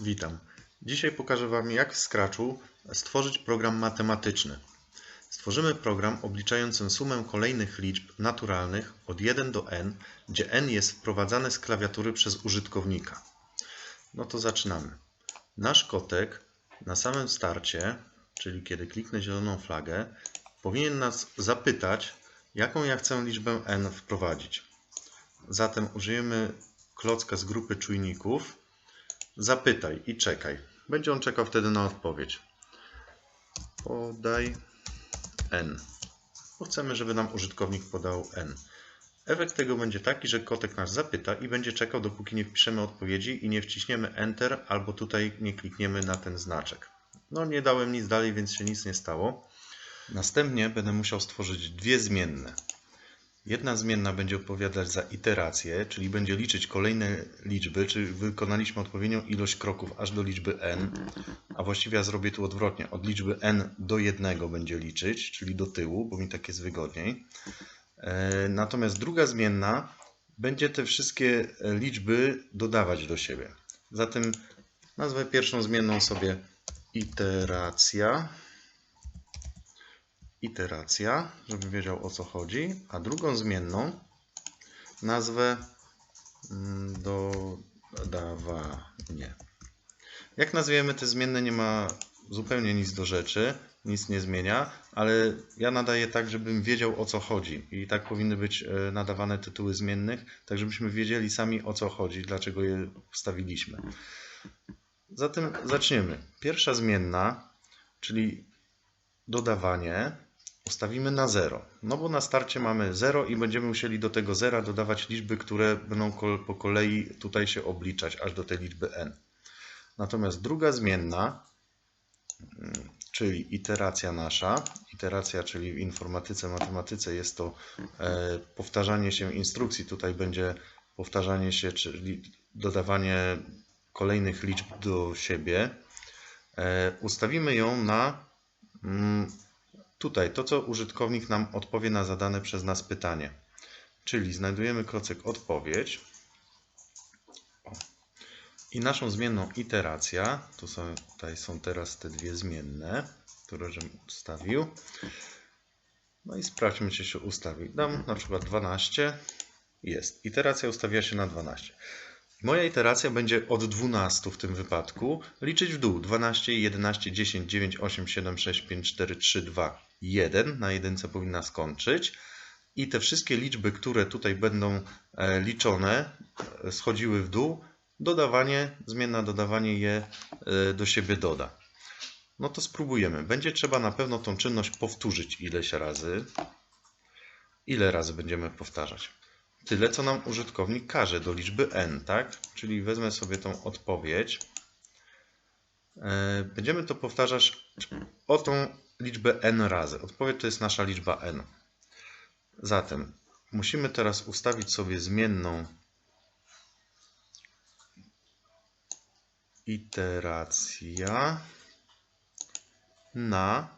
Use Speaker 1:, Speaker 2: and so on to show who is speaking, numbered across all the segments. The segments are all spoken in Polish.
Speaker 1: Witam. Dzisiaj pokażę Wam, jak w Scratchu stworzyć program matematyczny. Stworzymy program obliczający sumę kolejnych liczb naturalnych od 1 do n, gdzie n jest wprowadzane z klawiatury przez użytkownika. No to zaczynamy. Nasz kotek na samym starcie, czyli kiedy kliknę zieloną flagę, powinien nas zapytać, jaką ja chcę liczbę n wprowadzić. Zatem użyjemy klocka z grupy czujników Zapytaj i czekaj. Będzie on czekał wtedy na odpowiedź. Podaj n. Bo chcemy, żeby nam użytkownik podał n. Efekt tego będzie taki, że kotek nas zapyta i będzie czekał, dopóki nie wpiszemy odpowiedzi i nie wciśniemy Enter, albo tutaj nie klikniemy na ten znaczek. No nie dałem nic dalej, więc się nic nie stało. Następnie będę musiał stworzyć dwie zmienne. Jedna zmienna będzie odpowiadać za iterację, czyli będzie liczyć kolejne liczby, czy wykonaliśmy odpowiednią ilość kroków aż do liczby n, a właściwie ja zrobię tu odwrotnie. Od liczby n do 1 będzie liczyć, czyli do tyłu, bo mi tak jest wygodniej. E, Natomiast druga zmienna będzie te wszystkie liczby dodawać do siebie. Zatem nazwę pierwszą zmienną sobie iteracja iteracja, żeby wiedział o co chodzi, a drugą zmienną nazwę mm, dodawanie. Jak nazwiemy te zmienne nie ma zupełnie nic do rzeczy, nic nie zmienia, ale ja nadaję tak, żebym wiedział o co chodzi i tak powinny być e, nadawane tytuły zmiennych, tak żebyśmy wiedzieli sami o co chodzi, dlaczego je wstawiliśmy. Zatem zaczniemy. Pierwsza zmienna, czyli dodawanie, ustawimy na 0. No bo na starcie mamy 0 i będziemy musieli do tego zera dodawać liczby, które będą po kolei tutaj się obliczać aż do tej liczby n. Natomiast druga zmienna, mm, czyli iteracja nasza, iteracja, czyli w informatyce, matematyce jest to e, powtarzanie się instrukcji. Tutaj będzie powtarzanie się, czyli dodawanie kolejnych liczb do siebie. E, ustawimy ją na mm, Tutaj to, co użytkownik nam odpowie na zadane przez nas pytanie. Czyli znajdujemy klocek odpowiedź i naszą zmienną iteracja, to są, tutaj są teraz te dwie zmienne, które żem ustawił. No i sprawdźmy, czy się ustawi. Dam na przykład 12. Jest. Iteracja ustawia się na 12. Moja iteracja będzie od 12 w tym wypadku liczyć w dół. 12, 11, 10, 9, 8, 7, 6, 5, 4, 3, 2, 1. Na jedynce powinna skończyć. I te wszystkie liczby, które tutaj będą e, liczone, e, schodziły w dół. Dodawanie, zmienna dodawanie je e, do siebie doda. No to spróbujemy. Będzie trzeba na pewno tą czynność powtórzyć ileś razy. Ile razy będziemy powtarzać? Tyle, co nam użytkownik każe do liczby n, tak? Czyli wezmę sobie tą odpowiedź. E, będziemy to powtarzać o tą liczbę n razy. Odpowiedź to jest nasza liczba n. Zatem musimy teraz ustawić sobie zmienną iteracja na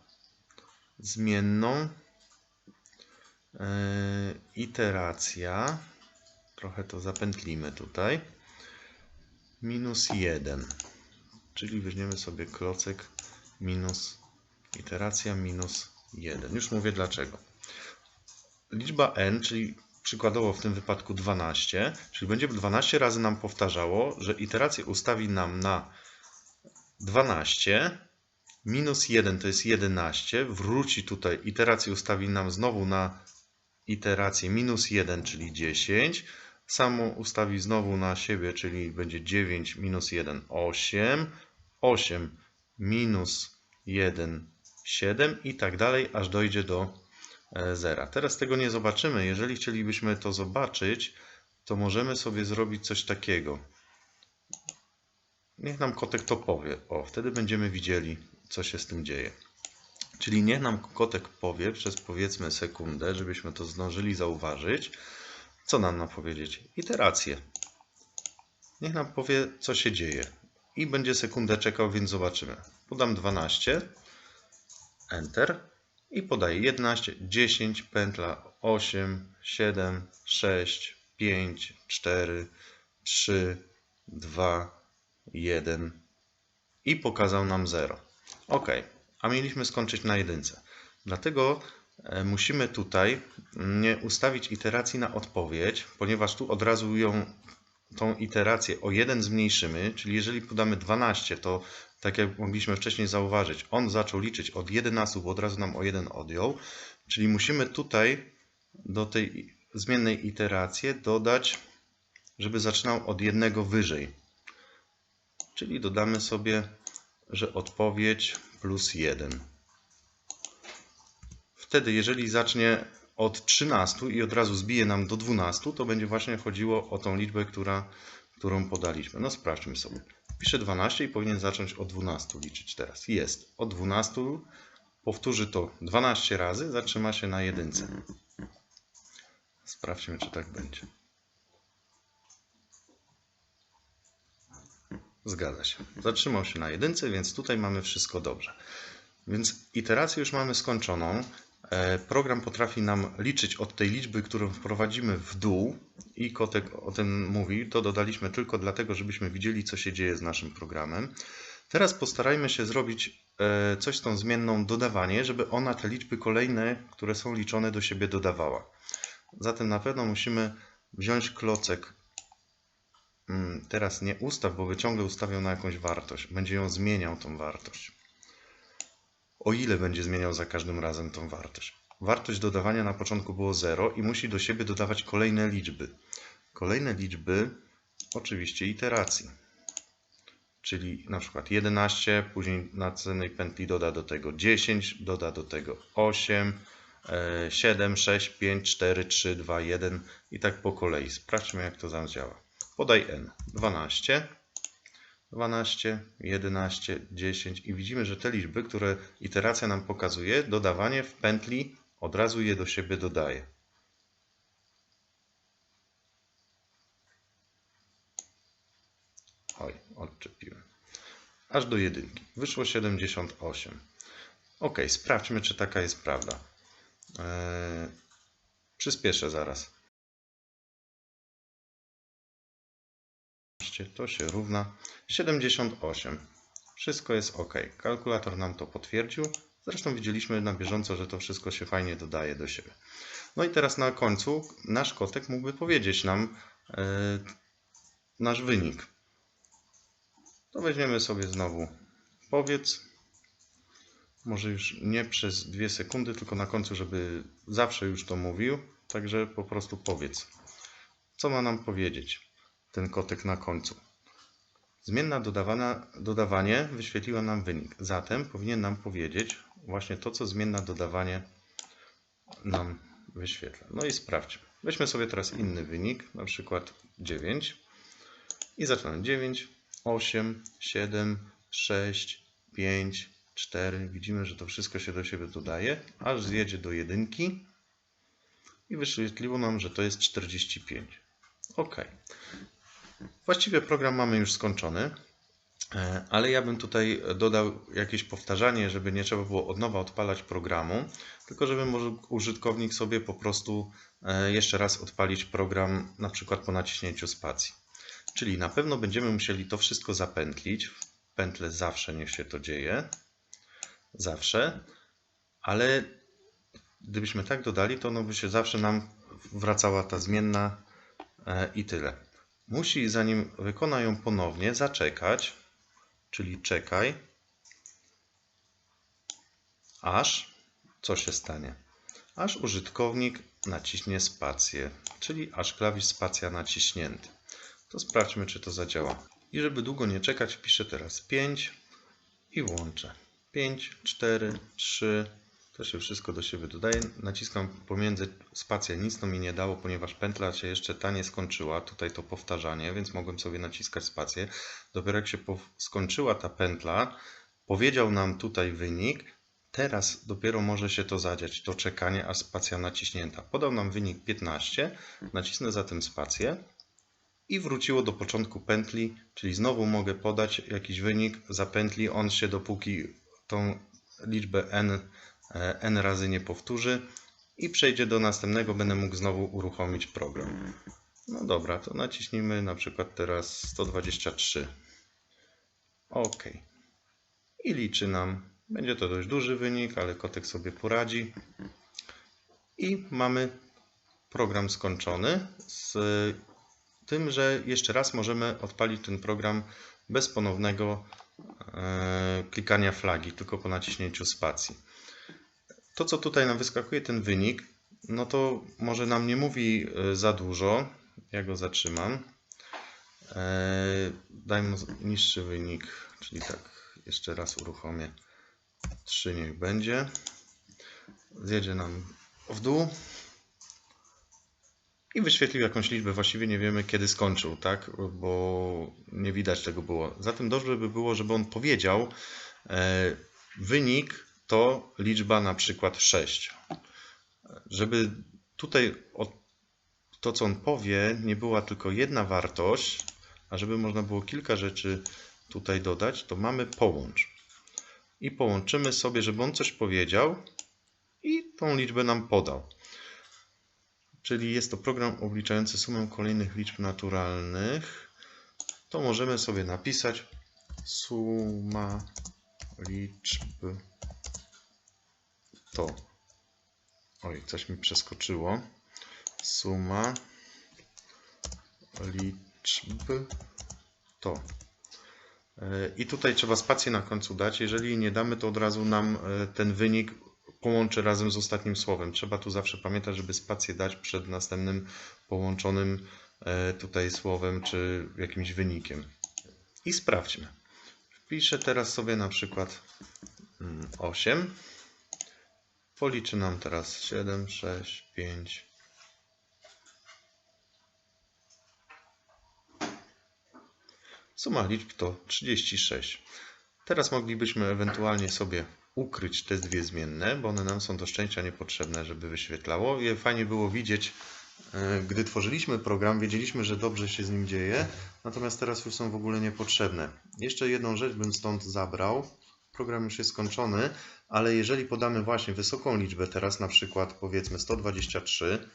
Speaker 1: zmienną iteracja, trochę to zapętlimy tutaj, minus 1, czyli weźmiemy sobie klocek minus iteracja minus 1. Już mówię dlaczego. Liczba n, czyli przykładowo w tym wypadku 12, czyli będzie 12 razy nam powtarzało, że iterację ustawi nam na 12, minus 1 to jest 11, wróci tutaj, iterację ustawi nam znowu na iterację minus 1, czyli 10. Samo ustawi znowu na siebie, czyli będzie 9 minus 1, 8. 8 minus 1, 7 i tak dalej, aż dojdzie do 0. E, Teraz tego nie zobaczymy. Jeżeli chcielibyśmy to zobaczyć, to możemy sobie zrobić coś takiego. Niech nam kotek to powie. O, wtedy będziemy widzieli, co się z tym dzieje. Czyli niech nam kotek powie przez powiedzmy sekundę, żebyśmy to zdążyli zauważyć. Co nam ma powiedzieć? Iterację. Niech nam powie, co się dzieje. I będzie sekundę czekał, więc zobaczymy. Podam 12. Enter. I podaję 11, 10, pętla 8, 7, 6, 5, 4, 3, 2, 1, i pokazał nam 0. OK, a mieliśmy skończyć na jedynce. Dlatego e, musimy tutaj nie ustawić iteracji na odpowiedź, ponieważ tu od razu ją tą iterację o 1 zmniejszymy, czyli jeżeli podamy 12, to tak jak mogliśmy wcześniej zauważyć, on zaczął liczyć od 11, bo od razu nam o 1 odjął, czyli musimy tutaj do tej zmiennej iteracji dodać, żeby zaczynał od jednego wyżej. Czyli dodamy sobie, że odpowiedź plus 1. Wtedy, jeżeli zacznie od 13 i od razu zbije nam do 12, to będzie właśnie chodziło o tą liczbę, która, którą podaliśmy. No sprawdźmy sobie. Piszę 12 i powinien zacząć od 12 liczyć teraz. Jest. Od 12 powtórzy to 12 razy, zatrzyma się na jedynce. Sprawdźmy, czy tak będzie. Zgadza się. Zatrzymał się na jedynce, więc tutaj mamy wszystko dobrze. Więc iterację już mamy skończoną. E, Program potrafi nam liczyć od tej liczby, którą wprowadzimy w dół i Kotek o tym mówi. To dodaliśmy tylko dlatego, żebyśmy widzieli, co się dzieje z naszym programem. Teraz postarajmy się zrobić e, coś z tą zmienną dodawanie, żeby ona te liczby kolejne, które są liczone do siebie dodawała. Zatem na pewno musimy wziąć klocek. Mm, Teraz nie ustaw, bo by ciągle ustawiał na jakąś wartość. Będzie ją zmieniał tą wartość. O ile będzie zmieniał za każdym razem tą wartość. Wartość dodawania na początku było 0 i musi do siebie dodawać kolejne liczby. Kolejne liczby oczywiście iteracji. Czyli na przykład 11, później na następnej pętli doda do tego 10, doda do tego 8, 7, 6, 5, 4, 3, 2, 1 i tak po kolei. Sprawdźmy jak to tam działa. Podaj n. 12, 12, 11, 10 i widzimy, że te liczby, które iteracja nam pokazuje, dodawanie w pętli od razu je do siebie dodaje. Oj, odczepiłem. Aż do jedynki. Wyszło 78. Ok, sprawdźmy, czy taka jest prawda. Eee, przyspieszę zaraz. To się równa 78. Wszystko jest ok. Kalkulator nam to potwierdził. Zresztą widzieliśmy na bieżąco, że to wszystko się fajnie dodaje do siebie. No i teraz na końcu nasz kotek mógłby powiedzieć nam e, nasz wynik. To weźmiemy sobie znowu powiedz. Może już nie przez dwie sekundy, tylko na końcu, żeby zawsze już to mówił. Także po prostu powiedz. Co ma nam powiedzieć ten kotek na końcu? Zmienna dodawana, dodawanie wyświetliła nam wynik. Zatem powinien nam powiedzieć właśnie to, co zmienna dodawanie nam wyświetla. No i sprawdźmy. Weźmy sobie teraz inny wynik, na przykład 9 i zaczynamy 9, 8, 7, 6, 5, 4. Widzimy, że to wszystko się do siebie dodaje, aż zjedzie do jedynki i wyświetliło nam, że to jest 45. OK. Właściwie program mamy już skończony, e, ale ja bym tutaj dodał jakieś powtarzanie, żeby nie trzeba było od nowa odpalać programu, tylko żeby może użytkownik sobie po prostu e, jeszcze raz odpalić program, na przykład po naciśnięciu spacji. Czyli na pewno będziemy musieli to wszystko zapętlić. W pętle zawsze niech się to dzieje. Zawsze. Ale gdybyśmy tak dodali, to no by się zawsze nam wracała ta zmienna e, i tyle. Musi, zanim wykona ją ponownie, zaczekać, czyli czekaj, aż co się stanie? Aż użytkownik naciśnie spację, czyli aż klawisz spacja naciśnięty. To sprawdźmy, czy to zadziała. I żeby długo nie czekać, wpiszę teraz 5 i włączę. 5, 4, 3, to się wszystko do siebie dodaje. Naciskam pomiędzy spacja, nic to mi nie dało, ponieważ pętla się jeszcze ta nie skończyła. Tutaj to powtarzanie, więc mogłem sobie naciskać spację. Dopiero jak się skończyła ta pętla, powiedział nam tutaj wynik. Teraz dopiero może się to zadziać, to czekanie, aż spacja naciśnięta. Podał nam wynik 15, nacisnę zatem spację i wróciło do początku pętli, czyli znowu mogę podać jakiś wynik, zapętli on się dopóki tą liczbę n, n razy nie powtórzy i przejdzie do następnego, będę mógł znowu uruchomić program. No dobra, to naciśnijmy na przykład teraz 123. OK. i liczy nam. Będzie to dość duży wynik, ale kotek sobie poradzi. I mamy program skończony z tym, że jeszcze raz możemy odpalić ten program bez ponownego e, klikania flagi, tylko po naciśnięciu spacji. To, co tutaj nam wyskakuje, ten wynik, no to może nam nie mówi e, za dużo. Ja go zatrzymam. E, Dajmy niższy wynik, czyli tak, jeszcze raz uruchomię. 3 niech będzie. Zjedzie nam w dół i wyświetlił jakąś liczbę. Właściwie nie wiemy, kiedy skończył, tak? Bo nie widać tego było. Zatem dobrze by było, żeby on powiedział, e, wynik to liczba na przykład 6. Żeby tutaj to, co on powie, nie była tylko jedna wartość, a żeby można było kilka rzeczy tutaj dodać, to mamy połącz. I połączymy sobie, żeby on coś powiedział i tą liczbę nam podał. Czyli jest to program obliczający sumę kolejnych liczb naturalnych. To możemy sobie napisać suma liczb to. Oj, coś mi przeskoczyło. Suma liczb to. E, I tutaj trzeba spację na końcu dać. Jeżeli nie damy, to od razu nam e, ten wynik połączy razem z ostatnim słowem. Trzeba tu zawsze pamiętać, żeby spację dać przed następnym połączonym e, tutaj słowem czy jakimś wynikiem. I sprawdźmy. Wpiszę teraz sobie na przykład 8. Policzy nam teraz 7, 6, 5. Suma liczb to 36. Teraz moglibyśmy ewentualnie sobie ukryć te dwie zmienne, bo one nam są do szczęścia niepotrzebne, żeby wyświetlało. Je fajnie było widzieć, e, gdy tworzyliśmy program, wiedzieliśmy, że dobrze się z nim dzieje, natomiast teraz już są w ogóle niepotrzebne. Jeszcze jedną rzecz bym stąd zabrał. Program już jest skończony, ale jeżeli podamy właśnie wysoką liczbę, teraz na przykład powiedzmy 123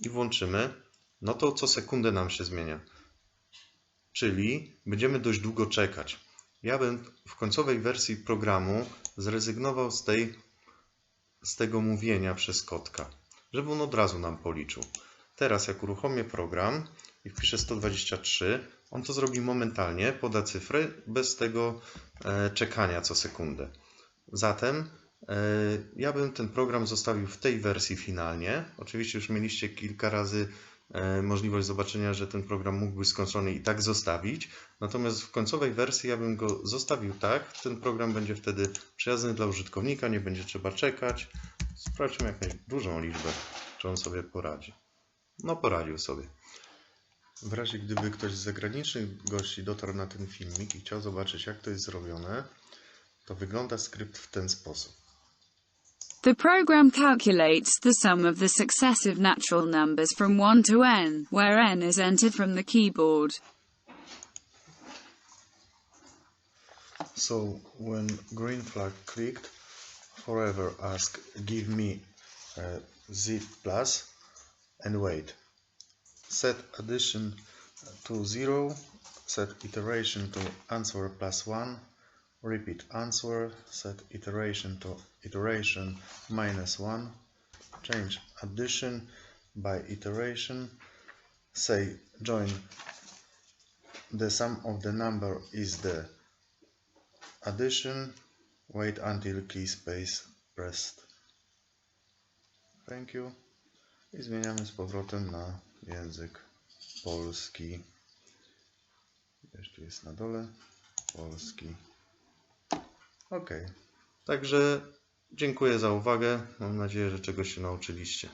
Speaker 1: i włączymy, no to co sekundę nam się zmienia. Czyli będziemy dość długo czekać. Ja bym w końcowej wersji programu zrezygnował z, tej, z tego mówienia przez kotka, żeby on od razu nam policzył. Teraz jak uruchomię program i wpiszę 123, on to zrobi momentalnie, poda cyfry bez tego e, czekania co sekundę. Zatem e, ja bym ten program zostawił w tej wersji finalnie. Oczywiście już mieliście kilka razy e, możliwość zobaczenia, że ten program mógł być skończony i tak zostawić. Natomiast w końcowej wersji ja bym go zostawił tak. Ten program będzie wtedy przyjazny dla użytkownika, nie będzie trzeba czekać. Sprawdźmy jakąś dużą liczbę, czy on sobie poradzi. No poradził sobie. W razie gdyby ktoś z zagranicznych gości dotarł na ten filmik i chciał zobaczyć jak to jest zrobione, to wygląda skrypt w ten sposób.
Speaker 2: The program calculates the sum of the successive natural numbers from 1 to n, where n is entered from the keyboard.
Speaker 1: So when green flag clicked, forever ask give me uh, z plus and wait. Set addition to 0, set iteration to answer plus 1, repeat answer, set iteration to iteration minus 1, change addition by iteration, say join the sum of the number is the addition, wait until key space pressed. Thank you. I zmieniamy z powrotem na język polski. Jeszcze jest na dole. Polski. Ok. Także dziękuję za uwagę. Mam nadzieję, że czegoś się nauczyliście.